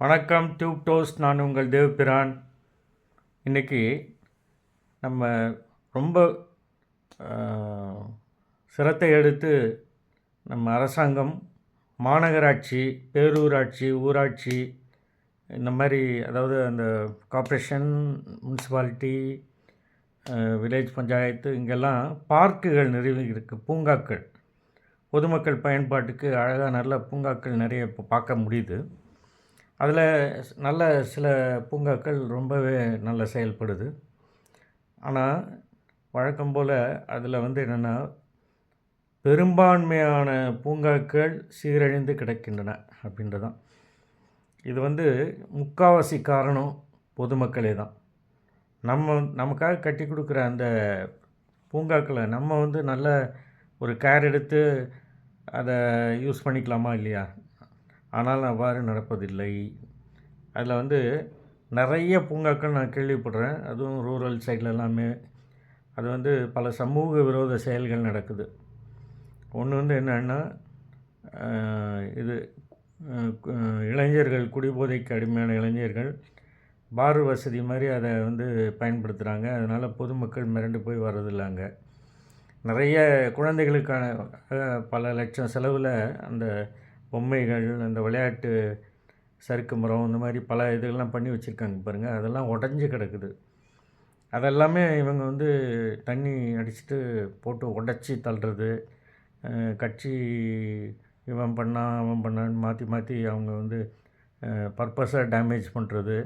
வணக்கம் tube toast நான் உங்கள் தேவபிரான். இன்றைக்கி நம்ம ரொம்ப சிரத்தை எடுத்து நம்ம அரசாங்கம் மாநகராட்சி பேரூராட்சி ஊராட்சி இந்த மாதிரி அதாவது அந்த கார்ப்பரேஷன் முனிசிபாலிட்டி வில்லேஜ் பஞ்சாயத்து இங்கெல்லாம் பார்க்குகள் நிறைய இருக்குது பூங்காக்கள். பொதுமக்கள் பயன்பாட்டுக்கு அழகாக நல்ல பூங்காக்கள் நிறைய இப்போ பார்க்க முடியுது. அதில் நல்ல சில பூங்காக்கள் ரொம்பவே நல்ல செயல்படுது. ஆனால் வழக்கம் போல் அதில் வந்து என்னென்னா பெரும்பான்மையான பூங்காக்கள் சீரழிந்து கிடக்கின்றன அப்படின்றதான் இது வந்து முக்காவாசி காரணம் பொதுமக்களே தான். நம்ம நமக்காக கட்டி கொடுக்குற அந்த பூங்காக்களை நம்ம வந்து நல்ல ஒரு கேர் எடுத்து அதை யூஸ் பண்ணிக்கலாமா இல்லையா? ஆனால் அவ்வாறு நடப்பதில்லை. அதில் வந்து நிறைய பூங்காக்கள் நான் கேள்விப்படுறேன். அதுவும் ரூரல் சைடில் எல்லாமே. அது வந்து பல சமூக விரோத செயல்கள் நடக்குது. ஒன்று வந்து என்னென்னா இது இளைஞர்கள் குடிபோதைக்கு அடிமையான இளைஞர்கள் பார் வசதி மாதிரி அதை வந்து பயன்படுத்துகிறாங்க அதனால் பொதுமக்கள் மிரண்டு போய் வர்றதில்ல அங்கே. நிறைய குழந்தைகளுக்கான பல லட்சம் செலவில் அந்த பொம்மைகள் அந்த விளையாட்டு சறுக்கு மரம் இந்த மாதிரி பல இதுகள்லாம் பண்ணி வச்சுருக்காங்க பாருங்கள் அதெல்லாம் உடஞ்சி கிடக்குது. அதெல்லாமே இவங்க வந்து தண்ணி அடிச்சுட்டு போட்டு உடச்சி தள்ளுறது. கட்சி இவன் பண்ணான் அவன் பண்ணான்னு மாற்றி மாற்றி அவங்க வந்து பர்பஸாக டேமேஜ் பண்ணுறது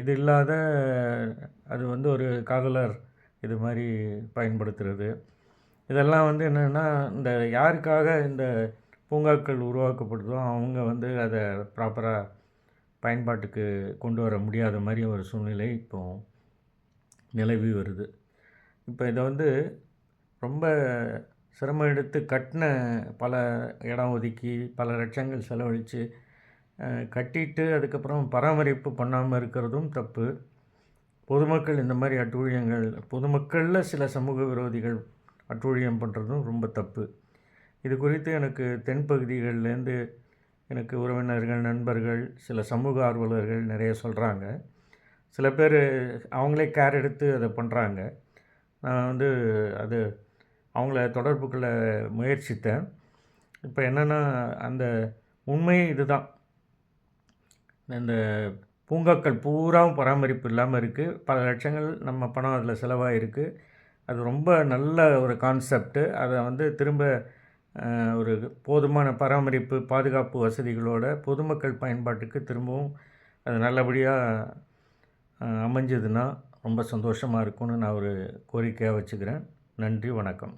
இது இல்லாத அது வந்து ஒரு காதலர் இது மாதிரி பயன்படுத்துறது. இதெல்லாம் வந்து என்னென்னா இந்த யாருக்காக இந்த பூங்காக்கள் உருவாக்கப்படுதோ அவங்க வந்து அதை ப்ராப்பராக பயன்பாட்டுக்கு கொண்டு வர முடியாத மாதிரி ஒரு சூழ்நிலை இப்போ நிலவி வருது. இப்போ இதை வந்து ரொம்ப சிரமம் எடுத்து கட்டின பல இடம் ஒதுக்கி பல லட்சங்கள் செலவழித்து கட்டிட்டு அதுக்கப்புறம் பராமரிப்பு பண்ணாமல் இருக்கிறதும் தப்பு. பொதுமக்கள் இந்த மாதிரி அட்டூழியங்கள் பொதுமக்களில் சில சமூக விரோதிகள் அட்டூழியம் பண்ணுறதும் ரொம்ப தப்பு. இது குறித்து எனக்கு தென்பகுதிகள்லேருந்து எனக்கு உறவினர்கள் நண்பர்கள் சில சமூக ஆர்வலர்கள் நிறைய சொல்கிறாங்க சில பேர் அவங்களே கேர் எடுத்து அதை பண்ணுறாங்க நான் வந்து அது அவங்கள தொடர்புக்குள்ள முயற்சித்தேன். இப்போ என்னென்னா அந்த உண்மை இதுதான். இந்த பூங்காக்கள் பூராவும் பராமரிப்பு இல்லாமல் இருக்குது பல லட்சங்கள் நம்ம பணம் அதில் செலவாகிருக்கு அது ரொம்ப நல்ல ஒரு கான்செப்ட்டு அதை வந்து திரும்ப ஒரு போதுமான பராமரிப்பு பாதுகாப்பு வசதிகளோட பொதுமக்கள் பயன்பாட்டுக்கு திரும்பவும் அது நல்லபடியாக அமைஞ்சதுன்னா ரொம்ப சந்தோஷமாக இருக்கும்னு நான் ஒரு கோரிக்கையாக வச்சுக்கிறேன். நன்றி வணக்கம்.